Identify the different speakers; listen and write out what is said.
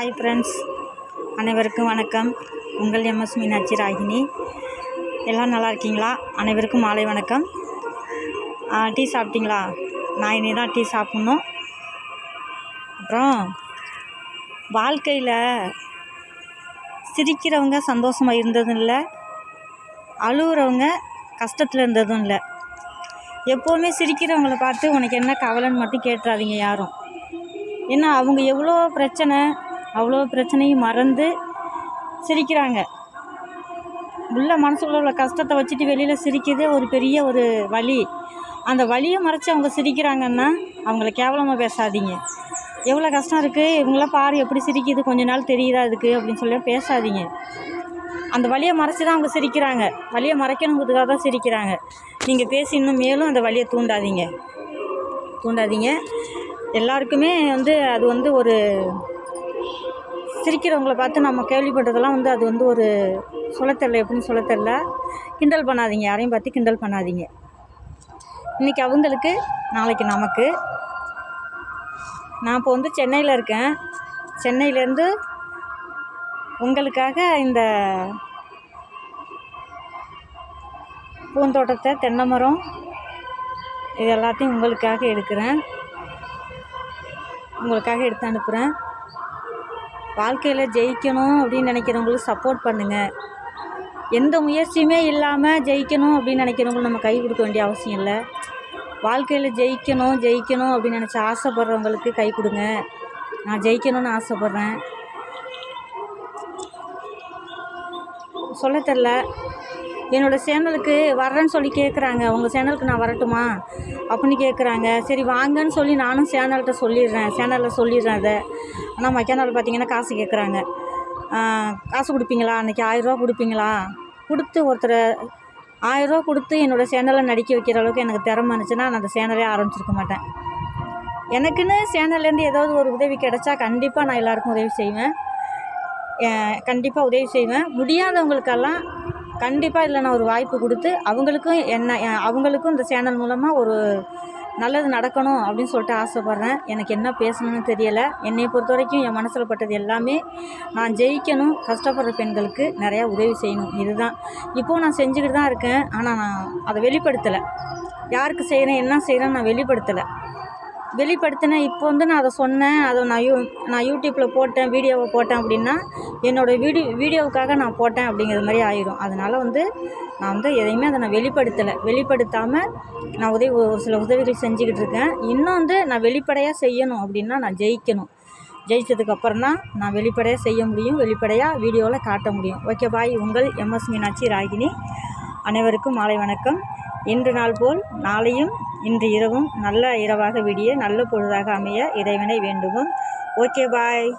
Speaker 1: Hi friends அனைவருக்கும் வணக்கம். உங்கள் எம்எஸ் மீனாட்சி ராகினி. எல்லாம் நல்லா இருக்கீங்களா? அனைவருக்கும் மாலை வணக்கம். டீ சாப்பிட்டீங்களா? நான் இனி தான் டீ சாப்பிட்ணும். அப்புறம் வாழ்க்கையில் சிரிக்கிறவங்க சந்தோஷமாக இருந்ததும் இல்லை. அழுகிறவங்க கஷ்டத்தில் இருந்ததும் இல்லை. எப்போவுமே சிரிக்கிறவங்கள பார்த்து உனக்கு என்ன கவலைன்னு மட்டும் கேட்டுறாதீங்க யாரும். ஏன்னா அவங்க எவ்வளோ பிரச்சனை அவ்வளோ பிரச்சனையும் மறந்து சிரிக்கிறாங்க. உள்ள மனசுக்குள்ள உள்ள கஷ்டத்தை வச்சுட்டு வெளியில் சிரிக்கிறதே ஒரு பெரிய ஒரு வலி. அந்த வலியை மறைச்சி அவங்க சிரிக்கிறாங்கன்னா அவங்கள கேவலமாக பேசாதீங்க. எவ்வளோ கஷ்டம் இருக்குது இவங்களாம் பாரு எப்படி சிரிக்குது? கொஞ்ச நாள் தெரியுதா இதுக்கு? அப்படின்னு சொல்லி பேசாதீங்க. அந்த வழியை மறைச்சி தான் அவங்க சிரிக்கிறாங்க. வழியை மறைக்கணுங்கிறதுக்காக தான் சிரிக்கிறாங்க. நீங்கள் பேசி இன்னும் மேலும் அந்த வழியை தூண்டாதீங்க. தூண்டாதீங்க. எல்லாருக்குமே வந்து அது வந்து ஒரு சிரிக்கிறவங்கள பார்த்து நம்ம கேள்விப்பட்டதெல்லாம் வந்து அது வந்து ஒரு சொல்ல தெரில எப்படின்னு சொல்ல தெரில கிண்டல் பண்ணாதீங்க யாரையும் பார்த்து கிண்டல் பண்ணாதீங்க. இன்றைக்கி அவங்களுக்கு நாளைக்கு நமக்கு. நான் இப்போ வந்து சென்னையில் இருக்கேன். சென்னையிலேருந்து உங்களுக்காக இந்த பூந்தோட்டத்தை தென்னை மரம் இது எல்லாத்தையும் உங்களுக்காக எடுக்கிறேன். உங்களுக்காக எடுத்து அனுப்புகிறேன் வாழ்க்கையில் ஜெயிக்கணும் அப்படின்னு நினைக்கிறவங்களுக்கு சப்போர்ட் பண்ணுங்கள் எந்த முயற்சியுமே இல்லாமல் ஜெயிக்கணும் அப்படின்னு நினைக்கிறவங்களுக்கு நம்ம கை கொடுக்க வேண்டிய அவசியம் இல்லை. வாழ்க்கையில் ஜெயிக்கணும் ஜெயிக்கணும் அப்படின்னு நினச்சி ஆசைப்படுறவங்களுக்கு கை கொடுங்க. நான் ஜெயிக்கணும்னு ஆசைப்பட்றேன். சொல்ல தெரில என்னோடய சேனலுக்கு வர்றேன்னு சொல்லி கேட்குறாங்க உங்கள் சேனலுக்கு நான் வரட்டுமா? அப்படின்னு கேட்குறாங்க சரி வாங்கன்னு சொல்லி நானும் சேனல்கிட்ட சொல்லிடுறேன். சேனலில் சொல்லிடுறேன் அதை. ஆனால் மைக்கானால் பார்த்தீங்கன்னா காசு கேட்குறாங்க காசு கொடுப்பீங்களா? அன்றைக்கி ஆயிரரூவா கொடுப்பீங்களா? கொடுத்து ஒருத்தரை ஆயிரரூவா கொடுத்து என்னோடய சேனலை நடிக்க வைக்கிற அளவுக்கு எனக்கு திறமை இருந்துச்சுன்னா நான் அந்த சேனலே ஆரம்பிச்சிருக்க மாட்டேன். எனக்குன்னு சேனல்லேருந்து ஏதாவது ஒரு உதவி கிடைச்சா கண்டிப்பாக நான் எல்லாருக்கும் உதவி செய்வேன். கண்டிப்பாக உதவி செய்வேன். முடியாதவங்களுக்கெல்லாம் கண்டிப்பாக இதில் நான் ஒரு வாய்ப்பு கொடுத்து அவங்களுக்கும் என்ன அவங்களுக்கும் இந்த சேனல் மூலமாக ஒரு நல்லது நடக்கணும் அப்படின்னு சொல்லிட்டு ஆசைப்பட்றேன். எனக்கு என்ன பேசணும்னு தெரியலை. என்னை பொறுத்த வரைக்கும் என் மனசில் பட்டது எல்லாமே நான் ஜெயிக்கணும் கஷ்டப்படுற பெண்களுக்கு நிறையா உதவி செய்யணும். இதுதான். இப்போது நான் செஞ்சுக்கிட்டு தான் இருக்கேன். ஆனால் நான் அதை வெளிப்படுத்தலை. யாருக்கு செய்கிறேன் என்ன செய்கிறேன்னு நான் வெளிப்படுத்தலை. வெளிப்படுத்தினேன் இப்போ வந்து நான் அதை சொன்னேன். அதை நான் யூ நான் யூடியூப்பில் போட்டேன் வீடியோவை போட்டேன் அப்படின்னா என்னோடய வீடியோ வீடியோவுக்காக நான் போட்டேன் அப்படிங்கிற மாதிரி ஆயிடும் அதனால் வந்து நான் வந்து எதையுமே அதை நான் வெளிப்படுத்தலை. வெளிப்படுத்தாமல் நான் உதவி ஒரு சில உதவிகள் செஞ்சுக்கிட்டு இருக்கேன். இன்னும் வந்து நான் வெளிப்படையாக செய்யணும் அப்படின்னா நான் ஜெயிக்கணும். ஜெயித்ததுக்கப்புறம் தான் நான் வெளிப்படையாக செய்ய முடியும் வெளிப்படையாக வீடியோவில் காட்ட முடியும். Okay bye. உங்கள் எம்எஸ் மீனாட்சி ராகினி. அனைவருக்கும் மாலை வணக்கம். இன்று நாள் போல் நாளையும் இன்று இரவும் நல்ல இரவாக விடிய நல்ல பொழுதாக அமைய இறைவனை வேண்டுவோம். Okay bye.